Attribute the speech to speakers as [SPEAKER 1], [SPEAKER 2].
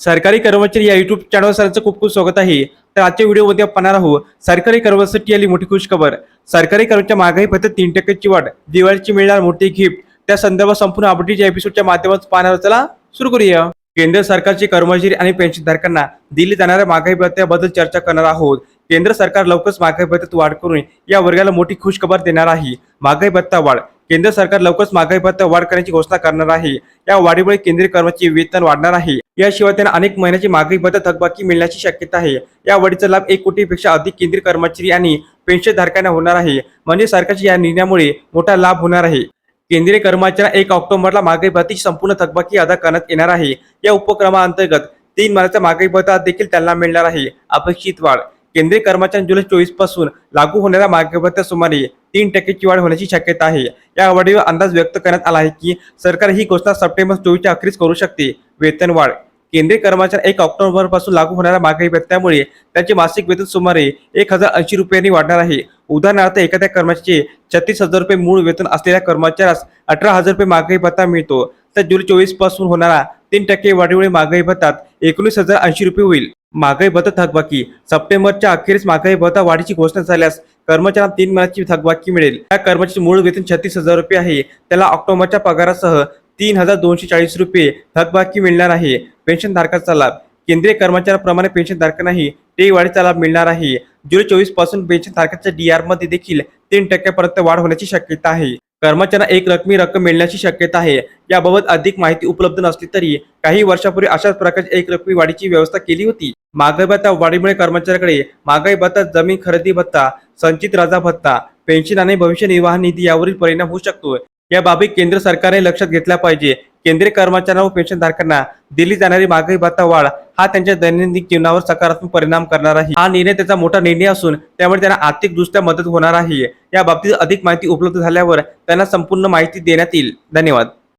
[SPEAKER 1] सरकारी कर्मचारी या युट्यूब चॅनल सरांचं खूप खूप स्वागत आहे. तर आजच्या व्हिडिओमध्ये आपण पाहणार आहोत सरकारी कर्मचारी आली मोठी खुशखबर सरकारी कर्मचारी महागाई फक्त तीन टक्क्याची वाढ दिवाळीची मिळणार मोठी गिफ्ट त्या संदर्भात संपूर्ण अपडेट या एपिसोडच्या माध्यमातून पाहणार चला सुरू करूया. केंद्र सरकारचे कर्मचारी आणि पेन्शनधारकांना दिली जाणाऱ्या महागाई भत्त्याबद्दल चर्चा करणार आहोत. केंद्र सरकार लवकरच महागाई भत्त्यात वाढ करून या वर्गाला मोठी खुशखबर देणार आहे. महागाई भत्ता वाढ केंद्र सरकार लवकरच महागाई भत्ता वाढ करण्याची घोषणा करणार आहे. या वाढीमुळे केंद्रीय कर्मचारी वेतन वाढणार आहे. याशिवाय त्यांना अनेक महिन्याची महागाई भत्ता थकबाकी मिळण्याची शक्यता आहे. या वाढीचा लाभ एक कोटीपेक्षा अधिक केंद्रीय कर्मचारी आणि पेन्शनधारकांना होणार आहे. म्हणजे सरकारच्या या निर्णयामुळे मोठा लाभ होणार आहे. केंद्रीय कर्मचाऱ्यांना एक ऑक्टोबरला महागाई भत्तीची संपूर्ण थकबाकी अदा करण्यात येणार आहे. या उपक्रमाअंतर्गत तीन महिन्याचा महागाई भत्ता देखील त्यांना मिळणार आहे. अपेक्षित वाढ. केंद्रीय कर्मचाऱ्यांना जुलै चोवीसपासून लागू होणाऱ्या महागाई भत्त्यात सुमारे तीन टक्क्याची वाढ होण्याची शक्यता आहे. या वाढीवर अंदाज व्यक्त करण्यात आला आहे की सरकार ही घोषणा सप्टेंबर चोवीसच्या अखेरीस करू शकते. वेतन वाढ. केंद्रीय कर्मचारी एक ऑक्टोबरपासून लागू होणाऱ्या महागाई भत्त्यामुळे त्यांचे मासिक वेतन सुमारे एक हजार ऐंशी रुपयांनी वाढणार आहे. उदाहरणार्थ एखाद्या कर्मचाऱ्याचे छत्तीस हजार रुपये मूळ वेतन असलेल्या कर्मचाऱ्यास अठरा हजार रुपये महागाई भत्ता मिळतो. तर जुलै चोवीसपासून होणारा तीन टक्के वाढीमुळे महागाई भत्तात एकोणीस हजार ऐंशी रुपये होईल. महागाई भत्ता थकबाकी. सप्टेंबरच्या अखेरीस महागाई भत्ता वाढीची घोषणा झाल्यास कर्मचाऱ्यांना तीन महिन्याची थकबाकी मिळेल. या कर्मचारी मूळ वेतन छत्तीस हजार रुपये आहे. त्याला ऑक्टोबरच्या पगारासह तीन हजार दोनशे चाळीस रुपये थकबाकी मिळणार आहे. पेन्शनधारकाचा लाभ. केंद्रीय कर्मचाऱ्याप्रमाणे पेन्शनधारकांनाही ते वाढीचा लाभ मिळणार आहे. जुलै चोवीसपासून पेन्शनधारकांच्या डीआरमध्ये देखील तीन टक्क्यापर्यंत वाढ होण्याची शक्यता आहे. कर्मचाऱ्यांना एक रकमी रक्कम मिळण्याची शक्यता आहे. याबाबत अधिक माहिती उपलब्ध नसली तरी काही वर्षापूर्वी अशाच प्रकारची एक रकमी वाढीची व्यवस्था केली होती. महागाई भत्ता वाढीमुळे कर्मचाऱ्याकडे महागाई भत्ता जमीन खरेदी भत्ता संचित रजा भत्ता पेन्शन आणि भविष्य निर्वाह निधी यावरील परिणाम होऊ शकतो. या बाबी केंद्र सरकारने लक्षात घेतल्या पाहिजे. केंद्रीय कर्मचाऱ्यांना व पेन्शनधारकांना दिली जाणारी महागाई भत्ता वाढ हा त्यांच्या दैनंदिन जीवनावर सकारात्मक परिणाम करणार आहे. हा निर्णय त्याचा मोठा निर्णय असून त्यामुळे त्यांना आर्थिकदृष्ट्या मदत होणार आहे. या बाबतीत अधिक माहिती उपलब्ध झाल्यावर त्यांना संपूर्ण माहिती देण्यात येईल. धन्यवाद.